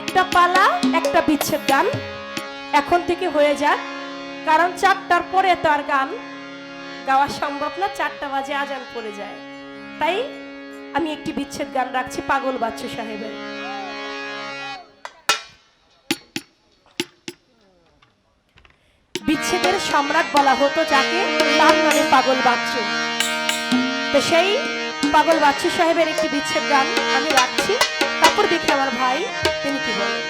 একটা পালা, একটা বিচ্ছেদ গান। এখন থেকে হয়ে যাক, কারণ চারটার পরে তো আর গান। গাওয়া সম্ভব না, চারটা বাজে আজান পড়ে যায় তাই আমি একটি বিচ্ছেদ গান রাখছি পাগল বাচ্চু সাহেবের। বিচ্ছেদের সম্রাট বলা হতো যাকে, তার নামে পাগল বাচ্চু। তো সেই পাগল বাচ্চু সাহেবের একটি বিচ্ছেদ গান আমি রাখছি। তারপর দেখি আমার ভাই তিনি কি বলেন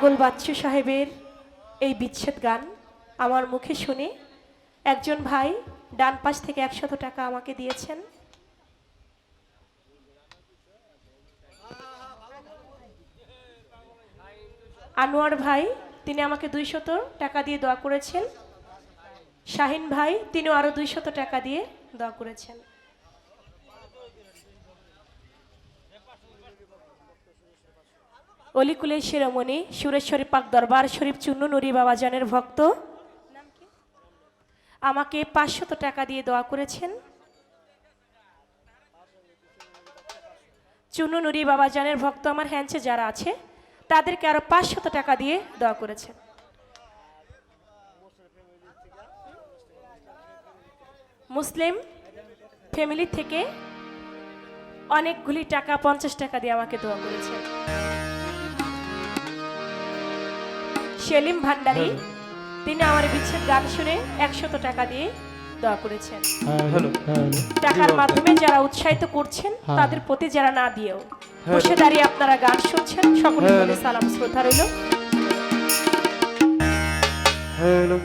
পাগল বাচ্চু সাহেবের এই বিচ্ছেদ গান আমার মুখে শুনে একজন ভাই ডান পাশ থেকে একশত টাকা আমাকে দিয়েছেন। আনোয়ার ভাই, তিনি আমাকে দুইশত টাকা দিয়ে দোয়া করেছেন। শাহিন ভাই, তিনিও আরও দুইশত টাকা দিয়ে দোয়া করেছেন। অলিকুলের শিরোমণি, সুরেশ্বরী পাক দরবার, শরীফ চুন্নু নুরি বাবাজানের ভক্ত। আমাকে পাঁচশত টাকা দিয়ে দোয়া করেছেন। চুন্নু নুরি বাবাজানের ভক্ত আমার হ্যান্সে যারা আছে, তাদেরকে আরও পাঁচশত টাকা দিয়ে দোয়া করেছেন। মুসলিম ফ্যামিলি থেকে অনেকগুলি টাকা, পঞ্চাশ টাকা দিয়ে আমাকে দোয়া করেছে সেলিম ভান্ডারি তিনি আমার বিচ্ছেদ গান শুনে একশত টাকা দিয়ে দোয়া করেছেন। টাকার মাধ্যমে যারা উৎসাহিত করছেন হ্যাঁ। তাদের প্রতি যারা না দিয়েও। বসে দাঁড়িয়ে আপনারা গান শুনছেন সকলের বলে সালাম শ্রদ্ধা রইল। হ্যালো।